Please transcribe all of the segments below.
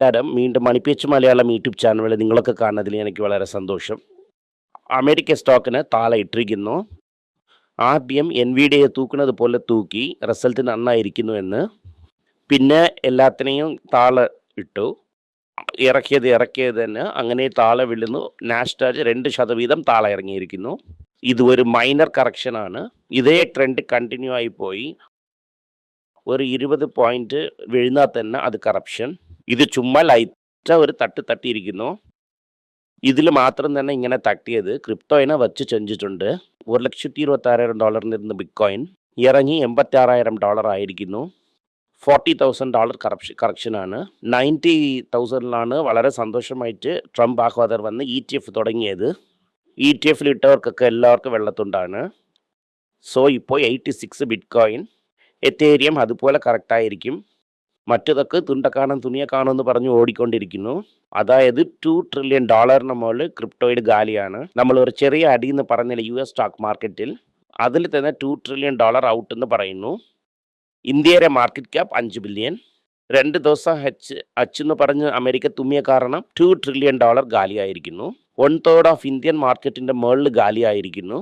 നമസ്കാരം. വീണ്ടും മണിപ്പേച്ച് മലയാളം യൂട്യൂബ് ചാനലിൽ നിങ്ങളൊക്കെ കാണുന്നതിൽ എനിക്ക് വളരെ സന്തോഷം. അമേരിക്ക സ്റ്റോക്കിന് താള ഇട്ടിരിക്കുന്നു. എം എൻ വി ഡിയെ തൂക്കുന്നത് പോലെ തൂക്കി റിസൾട്ട് നന്നായിരിക്കുന്നു എന്ന്. പിന്നെ എല്ലാത്തിനെയും താള ഇട്ടു. ഇറക്കിയത് ഇറക്കിയത് തന്നെ. അങ്ങനെ താള വിള്ളുന്നു നാഷ്ടാജ് രണ്ട് ശതവീതം താള ഇറങ്ങിയിരിക്കുന്നു. ഇത് ഒരു മൈനർ കറക്ഷനാണ് ഇതേ ട്രെൻഡ് കണ്ടിന്യൂ ആയി പോയി. ഒരു ഇരുപത് പോയിന്റ് വീഴുന്നാൽ തന്നെ അത് കറപ്ഷൻ ഇത് ചുമ്മാ ലൈറ്റ ഒരു തട്ട് തട്ടിയിരിക്കുന്നു. ഇതിൽ മാത്രം തന്നെ ഇങ്ങനെ തട്ടിയത് ക്രിപ്റ്റോയിനെ വച്ച് ചെഞ്ചിട്ടുണ്ട്. ഒരു ലക്ഷത്തി ഇരുപത്തി ആറായിരം ബിറ്റ്കോയിൻ. ബിറ്റ് കോയിൻ ഇറങ്ങി എൺപത്തി ആറായിരം ഡോളർ ആയിരിക്കുന്നു. ഫോർട്ടി തൗസൻഡ് ഡോളർ കറപ്ഷൻ കറക്ഷനാണ്. നയന്റി തൗസൻഡിലാണ് വളരെ സന്തോഷമായിട്ട് ട്രംപ് ആഹ്വാദർ വന്ന് ഇ ടി എഫ് തുടങ്ങിയത്. ഇ ടി എഫിൽ ഇട്ടവർക്കൊക്കെ എല്ലാവർക്കും വെള്ളത്തുണ്ടാണ്. സോ ഇപ്പോൾ eighty six bitcoin Ethereum അതുപോലെ കറക്റ്റായിരിക്കും മറ്റതൊക്കെ തുണ്ട കാണാൻ തുണിയെ കാണുമെന്ന് പറഞ്ഞു ഓടിക്കൊണ്ടിരിക്കുന്നു. അതായത് ടു ട്രില്യൺ ഡോളറിന് മുകളിൽ ക്രിപ്റ്റോയിഡ് ഗാലിയാണ് നമ്മൾ ഒരു ചെറിയ അടി എന്ന് പറഞ്ഞില്ല യു എസ് സ്റ്റോക്ക് മാർക്കറ്റിൽ അതിൽ തന്നെ ടു ട്രില്യൺ ഡോളർ ഔട്ട് എന്ന് പറയുന്നു. ഇന്ത്യയുടെ മാർക്കറ്റ് ക്യാപ്പ് അഞ്ച് ബില്യൺ രണ്ട് ദിവസം ഹച്ച് അച്ചെന്ന് പറഞ്ഞ് അമേരിക്ക തുമ്മിയ കാരണം ടു ട്രില്യൺ ഡോളർ ഗാലിയായിരിക്കുന്നു വൺ തേർഡ് ഓഫ് ഇന്ത്യൻ മാർക്കറ്റിന്റെ മുകളിൽ ഗാലിയായിരിക്കുന്നു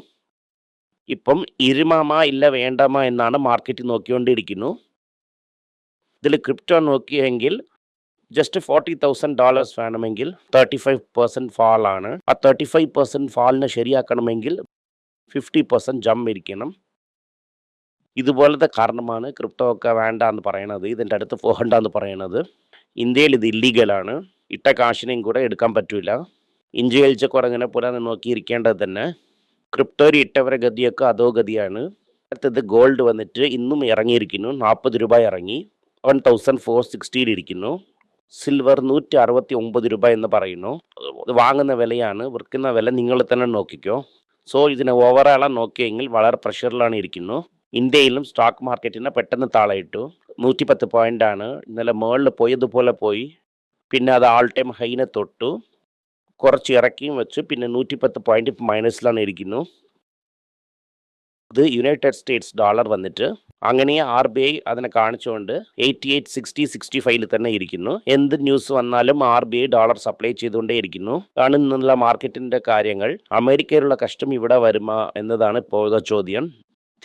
ഇപ്പം ഇരുമാമ ഇല്ല വേണ്ടാമ എന്നാണ് മാർക്കറ്റ് നോക്കിക്കൊണ്ടിരിക്കുന്നു. ഇതിൽ ക്രിപ്റ്റോ നോക്കിയെങ്കിൽ ജസ്റ്റ് ഫോർട്ടി തൗസൻഡ് ഡോളേഴ്സ് വേണമെങ്കിൽ തേർട്ടി ഫൈവ് പെർസെന്റ് ഫാളാണ് ആ തേർട്ടി ഫൈവ് പെർസെന്റ് ഫാളിനെ ശരിയാക്കണമെങ്കിൽ ഫിഫ്റ്റി പെർസെന്റ് ജം ഇരിക്കണം. ഇതുപോലത്തെ കാരണമാണ് ക്രിപ്റ്റോ ഒക്കെ വേണ്ട എന്ന് പറയണത് ഇതിന്റെ അടുത്ത് പോകണ്ട എന്ന് പറയണത്. ഇന്ത്യയിൽ ഇത് ഇല്ലീഗലാണ് ഇട്ട കാശിനെയും കൂടെ എടുക്കാൻ പറ്റില്ല കഴിച്ച കുറങ്ങനെ പോലെ നോക്കിയിരിക്കേണ്ടത് തന്നെ. ക്രിപ്റ്റോയിൽ ഇട്ടവരെ ഗതിയൊക്കെ അതോ ഗതിയാണ്. അടുത്തത് ഗോൾഡ് വന്നിട്ട് ഇന്നും ഇറങ്ങിയിരിക്കുന്നു നാൽപ്പത് രൂപ ഇറങ്ങി. വൺ തൗസൻഡ് ഫോർ സിക്സ്റ്റിയിൽ ഇരിക്കുന്നു. സിൽവർ നൂറ്റി അറുപത്തി ഒമ്പത് രൂപ എന്ന് പറയുന്നു. വാങ്ങുന്ന വിലയാണ് വിൽക്കുന്ന വില നിങ്ങൾ തന്നെ നോക്കിക്കോ. സോ ഇതിനെ ഓവറോളാ നോക്കിയെങ്കിൽ വളരെ പ്രഷറിലാണ് ഇരിക്കുന്നു. ഇന്ത്യയിലും സ്റ്റോക്ക് മാർക്കറ്റിനെ പെട്ടെന്ന് താളയിട്ടു നൂറ്റിപ്പത്ത് പോയിന്റാണ് ഇന്നലെ മുകളിൽ പോയതുപോലെ പോയി. പിന്നെ അത് ആൾ ടൈം ഹൈനെ തൊട്ടു. കുറച്ച് ഇറക്കിയും വെച്ച്. പിന്നെ നൂറ്റിപ്പത്ത് പോയിന്റ് മൈനസിലാണ് ഇരിക്കുന്നു. ഇത് യുണൈറ്റഡ് സ്റ്റേറ്റ്സ് ഡോളർ വന്നിട്ട് അങ്ങനെ ആർ ബി ഐ അതിനെ കാണിച്ചുകൊണ്ട് എയ്റ്റി എയ്റ്റ് സിക്സ്റ്റി സിക്സ്റ്റി ഫൈവിൽ തന്നെ ഇരിക്കുന്നു. എന്ത് ന്യൂസ് വന്നാലും R B I dollar supply ചെയ്തുകൊണ്ടേ ഇരിക്കുന്നു. കാണുന്നുള്ള മാർക്കറ്റിന്റെ കാര്യങ്ങൾ. അമേരിക്കയിലുള്ള കഷ്ടം ഇവിടെ വരുമോ എന്നതാണ് ഇപ്പോഴത്തെ ചോദ്യം.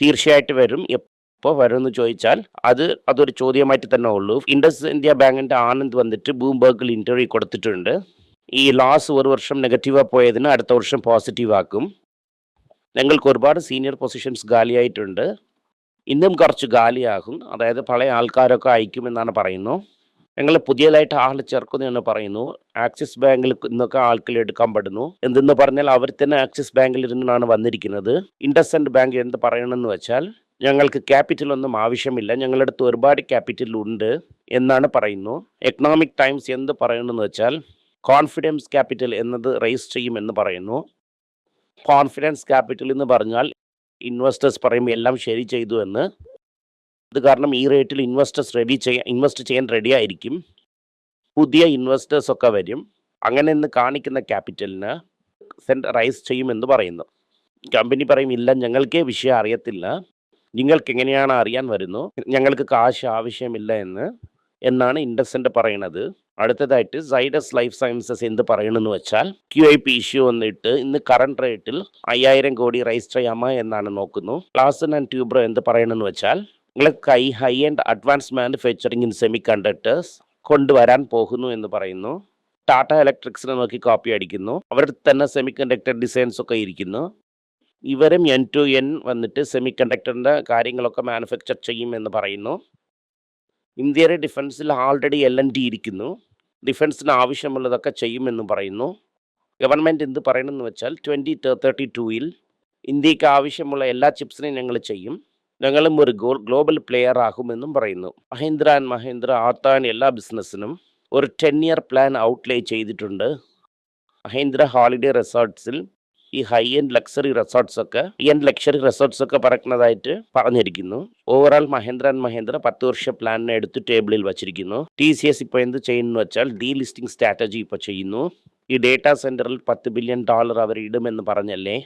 തീർച്ചയായിട്ടും വരും. എപ്പോൾ വരുമെന്ന് ചോദിച്ചാൽ അത് അതൊരു ചോദ്യമായിട്ട് തന്നെ ഉള്ളൂ. ഇൻഡസ് ഇന്ത്യ ബാങ്കിന്റെ ആനന്ദ് വന്നിട്ട് ബൂംബർഗിൽ ഇന്റർവ്യൂ കൊടുത്തിട്ടുണ്ട്. ഈ ലാസ് ഒരു വർഷം നെഗറ്റീവാ പോയതിന് അടുത്ത വർഷം പോസിറ്റീവ് ആക്കും. ഞങ്ങൾക്ക് ഒരുപാട് സീനിയർ പൊസിഷൻസ് ഗാലിയായിട്ടുണ്ട് ഇന്നും കുറച്ച് ഗാലിയാകും അതായത് പഴയ ആൾക്കാരൊക്കെ അയക്കുമെന്നാണ് പറയുന്നു. ഞങ്ങൾ പുതിയതായിട്ട് ആൾ ചേർക്കുന്നു എന്ന് പറയുന്നു. ആക്സിസ് ബാങ്കിൽ ഇന്നൊക്കെ ആൾക്കിൽ എടുക്കാൻ പെടുന്നു എന്തെന്ന് പറഞ്ഞാൽ അവർ തന്നെ ആക്സിസ് ബാങ്കിൽ ഇരുന്നാണ് വന്നിരിക്കുന്നത്. ഇൻഡസെൻഡ് ബാങ്ക് എന്ത് പറയണമെന്ന് വെച്ചാൽ ഞങ്ങൾക്ക് ക്യാപിറ്റൽ ഒന്നും ആവശ്യമില്ല. ഞങ്ങളുടെ അടുത്ത് ഒരുപാട് ക്യാപിറ്റൽ ഉണ്ട് എന്നാണ് പറയുന്നു. എക്കണോമിക് ടൈംസ് എന്ത് പറയണമെന്ന് വെച്ചാൽ കോൺഫിഡൻസ് ക്യാപിറ്റൽ എന്നത് റേസ് ചെയ്യുമെന്ന് പറയുന്നു. കോൺഫിഡൻസ് ക്യാപിറ്റൽ എന്ന് പറഞ്ഞാൽ ഇൻവെസ്റ്റേഴ്സ് പറയുമ്പോൾ എല്ലാം ശരി ചെയ്തു എന്ന്. ഇത് കാരണം ഈ റേറ്റിൽ ഇൻവെസ്റ്റേഴ്സ് റെഡി ചെയ്യാൻ ഇൻവെസ്റ്റ് ചെയ്യാൻ റെഡി ആയിരിക്കും. പുതിയ ഇൻവെസ്റ്റേഴ്സ് ഒക്കെ വരും. അങ്ങനെ ഇന്ന് കാണിക്കുന്ന ക്യാപിറ്റലിന് സെന്റ് റൈസ് ചെയ്യുമെന്ന് പറയുന്നു. കമ്പനി പറയും ഇല്ല ഞങ്ങൾക്കേ വിഷയം അറിയത്തില്ല. നിങ്ങൾക്ക് എങ്ങനെയാണ് അറിയാൻ വരുന്നു? ഞങ്ങൾക്ക് കാശ് ആവശ്യമില്ല എന്ന് എന്നാണ് ഇൻഡസെന്റ് പറയണത്. അടുത്തതായിട്ട് സൈഡസ് ലൈഫ് സയൻസസ് എന്ത് പറയണമെന്ന് വെച്ചാൽ ക്യു ഐ പി ഇഷ്യൂ വന്നിട്ട് ഇന്ന് കറണ്ട് റേറ്റിൽ അയ്യായിരം കോടി രജിസ്റ്റർ ചെയ്യാമോ എന്നാണ് നോക്കുന്നു. ക്ലാസ് ആൻഡ് ട്യൂബ്രോ എന്ത് പറയണമെന്ന് വെച്ചാൽ നിങ്ങൾക്ക് high high and advance manufacturing in semiconductors കൊണ്ടുവരാൻ പോകുന്നു എന്ന് പറയുന്നു. ടാറ്റ ഇലക്ട്രിക്സിനെ നോക്കി കോപ്പി അടിക്കുന്നു. അവരുടെ തന്നെ സെമി കണ്ടക്ടർ ഡിസൈൻസ് ഒക്കെ ഇരിക്കുന്നു. ഇവരും എൻ ടു എൻ വന്നിട്ട് സെമി കണ്ടക്ടറിന്റെ കാര്യങ്ങളൊക്കെ മാനുഫാക്ചർ ചെയ്യും എന്ന് പറയുന്നു. ഇന്ത്യയുടെ ഡിഫൻസിൽ ആൾറെഡി എൽ എൻ ഡി ഇരിക്കുന്നു. ഡിഫൻസിന് ആവശ്യമുള്ളതൊക്കെ ചെയ്യുമെന്ന് പറയുന്നു. ഗവൺമെന്റ് എന്ത് പറയണമെന്ന് വെച്ചാൽ ട്വന്റി തേർട്ടി ടൂയിൽ ഇന്ത്യയ്ക്ക് ആവശ്യമുള്ള എല്ലാ ചിപ്സിനെയും ഞങ്ങൾ ചെയ്യും. ഞങ്ങളും ഒരു ഗോ ഗ്ലോബൽ പ്ലെയർ ആകുമെന്നും പറയുന്നു. മഹീന്ദ്ര ആൻഡ് മഹീന്ദ്ര ആത്താൻ എല്ലാ ബിസിനസ്സിനും ഒരു ടെൻ ഇയർ പ്ലാൻ ഔട്ട്ലേ ചെയ്തിട്ടുണ്ട്. മഹേന്ദ്ര ഹോളിഡേ റിസോർട്ട്സിൽ ഈ ഹൈ എൻഡ് ലക്സറി റിസോർട്ട്സ് ഒക്കെ എൻഡ് ലക്ഷറി റിസോർട്ട്സ് ഒക്കെ പറക്കുന്നതായിട്ട് പറഞ്ഞിരിക്കുന്നു. ഓവറോൾ മഹേന്ദ്ര ആൻഡ് മഹേന്ദ്ര പത്ത് വർഷ പ്ലാനിനെ എടുത്ത് ടേബിളിൽ വച്ചിരിക്കുന്നു. ടി സി എസ് ഇപ്പോൾ എന്ത് ചെയ്യുന്നു വെച്ചാൽ ഡീ ലിസ്റ്റിംഗ് സ്ട്രാറ്റജി ഇപ്പോൾ ചെയ്യുന്നു. ഈ ഡേറ്റാ സെന്ററിൽ പത്ത് ബില്യൺ ഡോളർ അവർ ഇടുമെന്ന് പറഞ്ഞല്ലേ?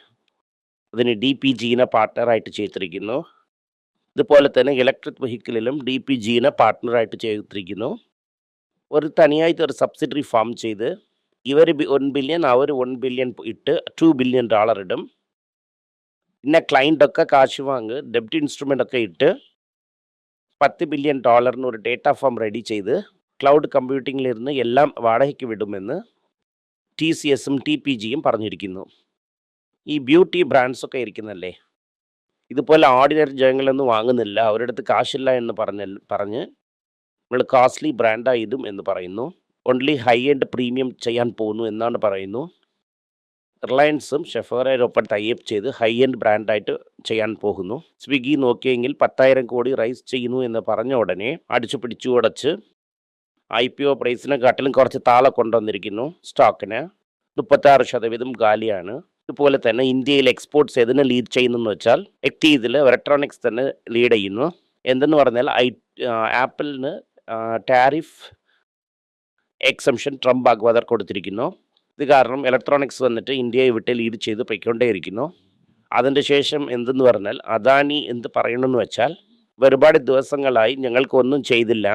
അതിന് ഡി പി ജീനെ പാർട്ട്ണറായിട്ട് ചെയ്തിരിക്കുന്നു. ഇതുപോലെ തന്നെ ഇലക്ട്രിക് വെഹിക്കിളിലും ഡി പി ജീനെ പാർട്ട്ണറായിട്ട് ചെയ്തിരിക്കുന്നു. ഒരു തനിയായിട്ട് ഒരു സബ്സിഡറി ഫാം ചെയ്ത് ഇവർ വൺ ബില്യൺ അവർ വൺ ബില്യൺ ഇട്ട് ടു ബില്യൺ ഡോളർ ഇടും. പിന്നെ ക്ലയന്റൊക്കെ കാശ് വാങ്ങ് ഡെബ്റ്റ് ഇൻസ്ട്രുമെന്റ് ഒക്കെ ഇട്ട് പത്ത് ബില്യൺ ഡോളറിന് ഒരു ഡേറ്റ ഫോം റെഡി ചെയ്ത് ക്ലൗഡ് കമ്പ്യൂട്ടിങ്ങിലിരുന്ന് എല്ലാം വാടകയ്ക്ക് വിടുമെന്ന് ടി സി എസും ടി പി ജിയും പറഞ്ഞിരിക്കുന്നു. ഈ ബ്യൂട്ടി ബ്രാൻഡ്സൊക്കെ ഇരിക്കുന്നല്ലേ? ഇതുപോലെ ഓർഡിനറി ജനങ്ങളൊന്നും വാങ്ങുന്നില്ല. അവരുടെ അടുത്ത് കാശില്ല എന്ന് പറഞ്ഞ പറഞ്ഞ് നമ്മൾ കോസ്റ്റ്ലി ബ്രാൻഡായതും എന്ന് പറയുന്നു. ഓൺലി ഹൈ എൻഡ് പ്രീമിയം ചെയ്യാൻ പോകുന്നു എന്നാണ് പറയുന്നു. റിലയൻസും ഷെഫോറൊപ്പം ടൈപ്പ് ചെയ്ത് ഹൈ എൻഡ് ബ്രാൻഡായിട്ട് ചെയ്യാൻ പോകുന്നു. സ്വിഗ്ഗി നോക്കിയെങ്കിൽ പത്തായിരം കോടി റൈസ് ചെയ്യുന്നു എന്ന് പറഞ്ഞ ഉടനെ അടിച്ചു പിടിച്ചു ഉടച്ച് ഐ പി ഒ പ്രൈസിനെക്കാട്ടിലും കുറച്ച് താളെ കൊണ്ടുവന്നിരിക്കുന്നു. സ്റ്റോക്കിന് മുപ്പത്താറ് ശതവീതം ഗാലിയാണ് ഇതുപോലെ തന്നെ ഇന്ത്യയിൽ എക്സ്പോർട്ട്സ് എതിനെ ലീഡ് ചെയ്യുന്നെന്ന് വെച്ചാൽ എക്ടി ഇതിൽ ഇലക്ട്രോണിക്സ് തന്നെ ലീഡ് ചെയ്യുന്നു. എന്തെന്ന് പറഞ്ഞാൽ ഐ ആപ്പിളിന് ടാരിഫ് എക്സംഷൻ ട്രംപ് ആഗ്വാദർ കൊടുത്തിരിക്കുന്നു. ഇത് കാരണം ഇലക്ട്രോണിക്സ് വന്നിട്ട് ഇന്ത്യയെ വിട്ട് ലീഡ് ചെയ്ത് പൊയ്ക്കൊണ്ടേയിരിക്കുന്നു. അതിന്റെ ശേഷം എന്തെന്ന് പറഞ്ഞാൽ അദാനി എന്ത് പറയണമെന്ന് വെച്ചാൽ ഒരുപാട് ദിവസങ്ങളായി ഞങ്ങൾക്കൊന്നും ചെയ്തില്ല.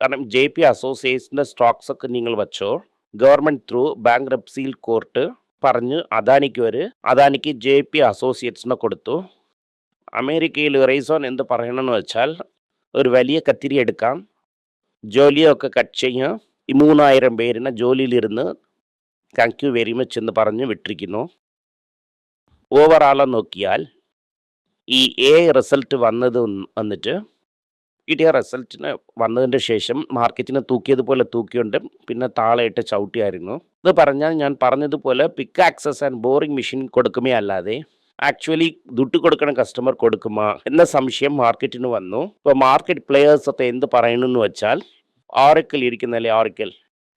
കാരണം ജെ പി അസോസിയേഷന്റെ സ്റ്റോക്സ് ഒക്കെ നിങ്ങൾ വെച്ചോ ഗവൺമെന്റ് ത്രൂ ബാങ്ക് റെപ്സീൽ കോർട്ട് പറഞ്ഞ് അദാനിക്ക് ഒരു അദാനിക്ക് ജെ പി അസോസിയേറ്റ്സിനെ കൊടുത്തു. അമേരിക്കയിൽ റൈസോൺ എന്ത് പറയണമെന്ന് വെച്ചാൽ ഒരു വലിയ കത്തിരി എടുക്കാം ജോലിയൊക്കെ കട്ട് ചെയ്യാം ഈ മൂന്നായിരം പേരിനെ ജോലിയിലിരുന്ന് താങ്ക് യു വെരി മച്ച് എന്ന് പറഞ്ഞ് വിട്ടിരിക്കുന്നു. ഓവറാളെ നോക്കിയാൽ ഈ എ റിസൾട്ട് വന്നത് വന്നിട്ട് കിട്ടിയ റിസൾട്ടിന് വന്നതിന്റെ ശേഷം മാർക്കറ്റിനെ തൂക്കിയതുപോലെ തൂക്കിയുണ്ട്. പിന്നെ താളയിട്ട് ചവിട്ടിയായിരുന്നു. ഇത് പറഞ്ഞാൽ ഞാൻ പറഞ്ഞതുപോലെ pickaxes and boring machine കൊടുക്കുമേ അല്ലാതെ ആക്ച്വലി ദുട്ട് കൊടുക്കണ കസ്റ്റമർ കൊടുക്കുമോ എന്ന സംശയം മാർക്കറ്റിന് വന്നു. ഇപ്പോൾ മാർക്കറ്റ് പ്ലെയേഴ്സ് ഒക്കെ എന്ത് പറയണമെന്ന് വെച്ചാൽ ആറിക്കൽ ഇരിക്കുന്നല്ലേ ആറിക്കൽ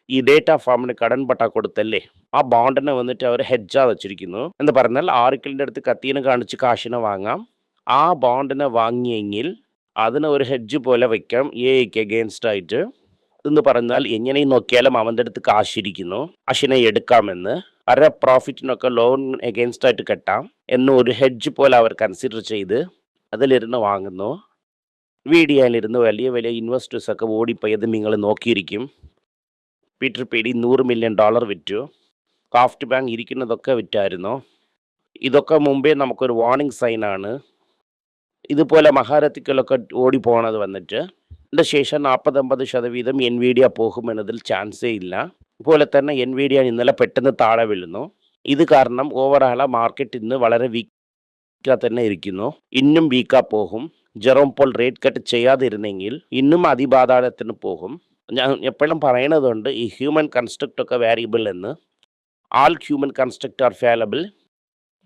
ഈ ഡേറ്റ ഫാമിന് കടൻ പട്ട കൊടുത്തല്ലേ? ആ ബോണ്ടിനെ വന്നിട്ട് അവർ ഹെഡ്ജാ വെച്ചിരിക്കുന്നു. എന്ന് പറഞ്ഞാൽ ആറിക്കലിന്റെ അടുത്ത് കത്തീനെ കാണിച്ച് കാശിനെ വാങ്ങാം. ആ ബോണ്ടിനെ വാങ്ങിയെങ്കിൽ അതിനെ ഒരു ഹെഡ്ജ് പോലെ വെക്കാം എക്ക് അഗേൻസ്റ്റ് ആയിട്ട്. എന്ന് പറഞ്ഞാൽ എങ്ങനെയും നോക്കിയാലും അവന്റെ അടുത്ത് കാശിരിക്കുന്നു. കാശിനെ എടുക്കാമെന്ന്. അര പ്രോഫിറ്റിനൊക്കെ ലോൺ എഗെയിൻസ്റ്റ് ആയിട്ട് കെട്ടാം. എന്ന് ഒരു ഹെഡ്ജ് പോലെ അവർ കൺസിഡർ ചെയ്ത് അതിലിരുന്ന് വാങ്ങുന്നു. വീഡിയോയിലിരുന്ന് വലിയ വലിയ ഇൻവെസ്റ്റേഴ്സൊക്കെ ഓടിപ്പോയത് നിങ്ങൾ നോക്കിയിരിക്കും. പീറ്റർ പേടി നൂറ് മില്യൺ ഡോളർ വിറ്റു. കാഫ്റ്റ് ബാങ്ക് ഇരിക്കുന്നതൊക്കെ വിറ്റായിരുന്നു? ഇതൊക്കെ മുമ്പേ നമുക്കൊരു വാർണിംഗ് സൈനാണ് ഇതുപോലെ മഹാരഥിക്കലൊക്കെ ഓടിപ്പോണത് വന്നിട്ട് അതിന്റെ ശേഷം നാൽപ്പത്തൊമ്പത് ശതവീതം എൻ വീഡിയ പോകുമെന്നതിൽ ചാൻസേ ഇല്ല. അതുപോലെ തന്നെ എൻ വീഡിയ ഇന്നലെ പെട്ടെന്ന് താഴെ വീഴുന്നു. ഇത് കാരണം ഓവറാള മാർക്കറ്റ് ഇന്ന് വളരെ വീക്കാ തന്നെ ഇരിക്കുന്നു. ഇന്നും വീക്കാ പോകും. ജെറോം പോൾ റേറ്റ് കട്ട് ചെയ്യാതിരുന്നെങ്കിൽ ഇന്നും അതിപാതാളത്തിന് പോകും. ഞാൻ എപ്പോഴും പറയണതുണ്ട് ഈ ഹ്യൂമൻ കൺസ്ട്രക്റ്റ് ഒക്കെ വാരിയബിൾ എന്ന്. All human construct are fallible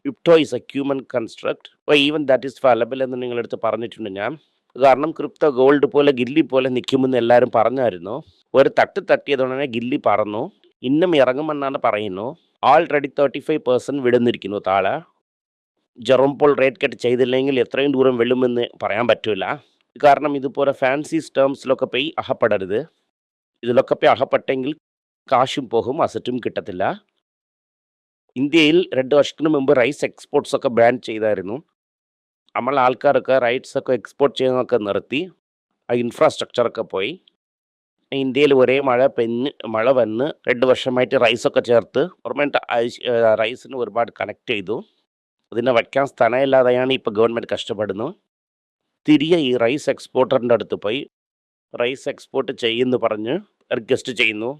crypto is a human construct even that is fallible എന്ന് നിങ്ങളെടുത്ത് പറഞ്ഞിട്ടുണ്ട് ഞാൻ. കാരണം ക്രിപ്റ്റോ ഗോൾഡ് പോലെ ഗില്ലി പോലെ നിൽക്കുമെന്ന് എല്ലാവരും പറഞ്ഞായിരുന്നു. ഒരു തട്ട് തട്ടിയതുടനെ ഗില്ലി പറന്നു. ഇന്നും ഇറങ്ങുമെന്നാണ് പറയുന്നു. ആൾറെഡി തേർട്ടി ഫൈവ് പെർസെന്റ് വിടുന്നിരിക്കുന്നു താഴെ ജെറോംപോൾ റേറ്റ് കട്ട് ചെയ്തില്ലെങ്കിൽ എത്രയും ദൂരം വെള്ളുമെന്ന് പറയാൻ പറ്റില്ല കാരണം ഇതുപോലെ ഫാൻസി ടേംസിലൊക്കെ പോയി അഹപ്പെടരുത്. ഇതിലൊക്കെ പോയി അഹപ്പെട്ടെങ്കിൽ കാശും പോകും അസറ്റും കിട്ടത്തില്ല. ഇന്ത്യയിൽ രണ്ട് വർഷത്തിന് മുമ്പ് റൈസ് എക്സ്പോർട്ട്സ് ഒക്കെ ബാൻ ചെയ്തായിരുന്നു. നമ്മൾ ആൾക്കാരൊക്കെ റൈറ്റ്സ് ഒക്കെ എക്സ്പോർട്ട് ചെയ്യുന്നതൊക്കെ നിർത്തി. ആ ഇൻഫ്രാസ്ട്രക്ചറൊക്കെ പോയി. ഇന്ത്യയിൽ ഒരേ മഴ പെഞ്ഞ് മഴ വന്ന് രണ്ട് വർഷമായിട്ട് റൈസൊക്കെ ചേർത്ത് ഗവൺമെന്റ് റൈസിന് ഒരുപാട് കണക്ട് ചെയ്തു. അതിനെ വയ്ക്കാൻ സ്ഥലമില്ലാതെയാണ് ഇപ്പോൾ ഗവൺമെന്റ് കഷ്ടപ്പെടുന്നത് തിരികെ ഈ റൈസ് എക്സ്പോർട്ടറിന്റെ അടുത്ത് പോയി. റൈസ് എക്സ്പോർട്ട് ചെയ്യുമെന്ന് പറഞ്ഞ് റിക്വസ്റ്റ് ചെയ്യുന്നു.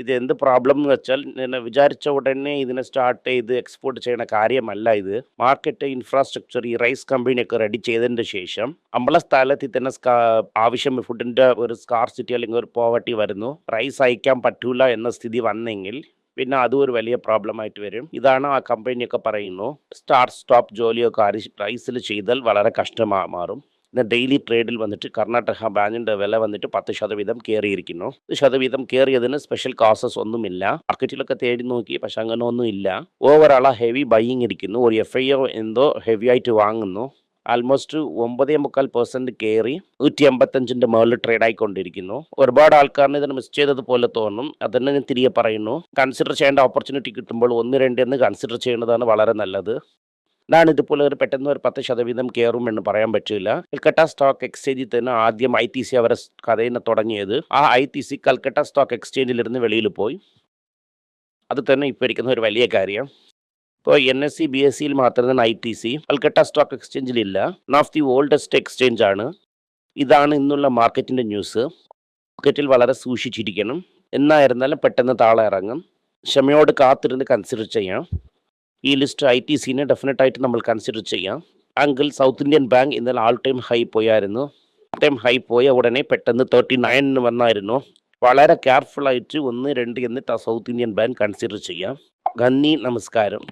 ഇത് എന്ത് പ്രോബ്ലം എന്ന് വെച്ചാൽ ഞാൻ വിചാരിച്ച ഉടനെ ഇതിനെ സ്റ്റാർട്ട് ചെയ്ത് എക്സ്പോർട്ട് ചെയ്യുന്ന കാര്യമല്ല ഇത്. മാർക്കറ്റ് ഇൻഫ്രാസ്ട്രക്ചർ ഈ റൈസ് കമ്പനിയൊക്കെ റെഡി ചെയ്തതിന്റെ ശേഷം നമ്മളെ സ്ഥലത്തിൽ തന്നെ ആവശ്യം ഫുഡിന്റെ ഒരു സ്കാർസിറ്റി അല്ലെങ്കിൽ ഒരു പോവർട്ടി വരുന്നു. റൈസ് അയക്കാൻ പറ്റൂല എന്ന സ്ഥിതി വന്നെങ്കിൽ പിന്നെ അതും ഒരു വലിയ പ്രോബ്ലം ആയിട്ട് വരും. ഇതാണ് ആ കമ്പനിയൊക്കെ പറയുന്നു സ്റ്റാർട്ട് സ്റ്റോപ്പ് ജോലിയൊക്കെ റൈസിൽ ചെയ്താൽ വളരെ കഷ്ടമാ മാറും. പിന്നെ ഡെയിലി ട്രേഡിൽ വന്നിട്ട് കർണാടക ബാങ്കിന്റെ വില വന്നിട്ട് പത്ത് ശതവീതം കയറിയിരിക്കുന്നു ശതവീതം കയറിയതിന് സ്പെഷ്യൽ കോസസ് ഒന്നുമില്ല. മാർക്കറ്റിലൊക്കെ തേടി നോക്കി പക്ഷെ അങ്ങനെ ഒന്നും ഇല്ല. ഓവറാൾ ഹെവി ബൈയിങ് ഇരിക്കുന്നു. ഒരു എഫ് ഐ എന്തോ ഹെവി ആയിട്ട് വാങ്ങുന്നു. ആൽമോസ്റ്റ് ഒമ്പതേ മുക്കാൽ പെർസെന്റ് കയറി നൂറ്റി എൺപത്തഞ്ചിന്റെ മുകളിൽ ട്രേഡ് ആയിക്കൊണ്ടിരിക്കുന്നു. ഒരുപാട് ആൾക്കാരിന് ഇതിന് മിസ് ചെയ്തതുപോലെ തോന്നും. അതന്നെ ഞാൻ തിരികെ പറയുന്നു. കൺസിഡർ ചെയ്യേണ്ട ഓപ്പർച്യൂണിറ്റി കിട്ടുമ്പോൾ ഒന്ന് രണ്ട് എന്ന് കൺസിഡർ ചെയ്യുന്നതാണ് വളരെ നല്ലത്. ഇതാണ് ഇതുപോലെ ഒരു പെട്ടെന്ന് ഒരു പത്ത് ശതവീതം കയറും എന്ന് പറയാൻ പറ്റില്ല. കൽക്കട്ട സ്റ്റോക്ക് എക്സ്ചേഞ്ചിൽ തന്നെ ആദ്യം ഐ ടി സി അവരെ കഥയിനെ തുടങ്ങിയത്. ആ I T C Calcutta stock എക്സ്ചേഞ്ചിലിരുന്ന് വെളിയിൽ പോയി. അത് തന്നെ ഇപ്പോൾ ഇരിക്കുന്ന ഒരു വലിയ കാര്യം. ഇപ്പോൾ N S C B S സിയിൽ മാത്രം തന്നെ I T C Calcutta stock എക്സ്ചേഞ്ചിലില്ല one of the oldest exchange ആണ്. ഇതാണ് ഇന്നുള്ള മാർക്കറ്റിന്റെ ന്യൂസ് മാർക്കറ്റിൽ വളരെ സൂക്ഷിച്ചിരിക്കണം. എന്നായിരുന്നാലും പെട്ടെന്ന് താളെ ഇറങ്ങും. ക്ഷമയോട് കാത്തിരുന്ന് കൺസിഡർ ചെയ്യാം. ഈ ലിസ്റ്റ് ഐ ടി സിനെ ഡെഫിനറ്റായിട്ട് നമ്മൾ കൺസിഡർ ചെയ്യാം. അങ്കിൾ സൗത്ത് ഇന്ത്യൻ ബാങ്ക് ഇന്നലെ ആൾ ടൈം ഹൈ പോയായിരുന്നു. ടൈം ഹൈ പോയ ഉടനെ പെട്ടെന്ന് തേർട്ടി നയനിന് വന്നായിരുന്നു. വളരെ കെയർഫുൾ ആയിട്ട് ഒന്ന് രണ്ട് എന്നിട്ട് ആ സൗത്ത് ഇന്ത്യൻ ബാങ്ക് കൺസിഡർ ചെയ്യാം. നന്ദി നമസ്കാരം.